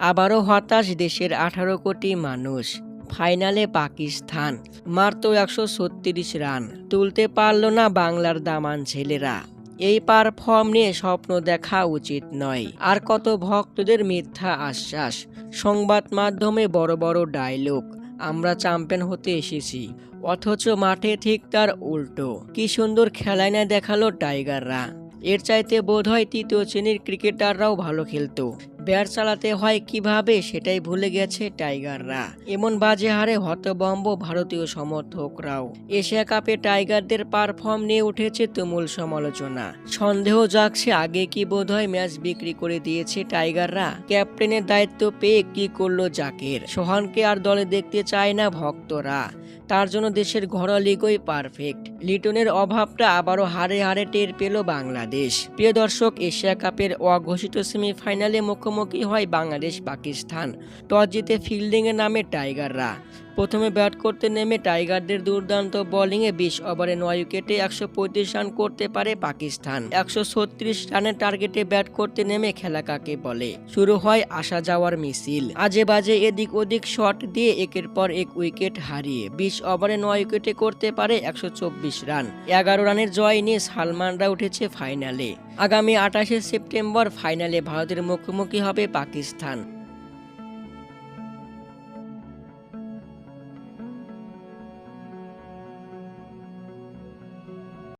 আবারও হতাশ দেশের আঠারো কোটি মানুষ। ফাইনালে পাকিস্তান, মাত্র একশো ছত্রিশ রান। তুলতে পারল না বাংলার দামান ছেলেরা। এই পারফর্ম নিয়ে স্বপ্ন দেখা উচিত নয়। আর কত ভক্তদের মিথ্যা আশ্বাস। সংবাদ মাধ্যমে বড় বড় ডায়লগ, আমরা চ্যাম্পিয়ন হতে এসেছি। অথচ মাঠে ঠিক তার উল্টো। কি সুন্দর খেলায় না দেখাল টাইগাররা। এর চাইতে বোধ হয় তৃতীয় শ্রেণির ক্রিকেটাররাও ভালো খেলতো। ব্যাট চালাতে হয় কীভাবে সেটাই ভুলে গেছে টাইগাররা। এমন বাজে হারে হতবম্ব ভারতীয় সমর্থকরাও। এশিয়া কাপে টাইগারদের পারফর্ম নিয়ে উঠেছে তুমুল সমালোচনা। সন্দেহ জাগছে আগে কি বোধহয় ম্যাচ বিক্রি করে দিয়েছে টাইগাররা? ক্যাপ্টেনের দায়িত্ব পেয়ে কি করল জাকের? সোহানকে আর দলে দেখতে চায় না ভক্তরা। তার জন্য দেশের ঘরোয়া লিগই পারফেক্ট। লিটনের অভাবটা আবারও হারে হারে টের পেল বাংলাদেশ। প্রিয় দর্শক, এশিয়া কাপের অঘোষিত সেমিফাইনালে মুখোমুখি হয় বাংলাদেশ পাকিস্তান টস জিতে ফিল্ডিংয়ে নামে টাইগাররা। প্রথমে ব্যাট করতে নেমে টাইগারদের দুর্দান্ত বোলিংয়ে বিশ ওভারে নয় উইকেটে একশো পঁয়ত্রিশ রান করতে পারে পাকিস্তান। একশো ছত্রিশ রানের টার্গেটে ব্যাট করতে নেমে খেলা কাকে বলে? শুরু হয় আসা যাওয়ার মিছিল। আজে বাজে এদিক ওদিক শট দিয়ে একের পর এক উইকেট হারিয়ে বিশ ওভারে নয় উইকেটে করতে পারে একশো চব্বিশ রান। এগারো রানের জয় নিয়ে সালমানরা উঠেছে ফাইনালে আগামী আঠাশে সেপ্টেম্বর ফাইনালে ভারতের মুখোমুখি হবে পাকিস্তান।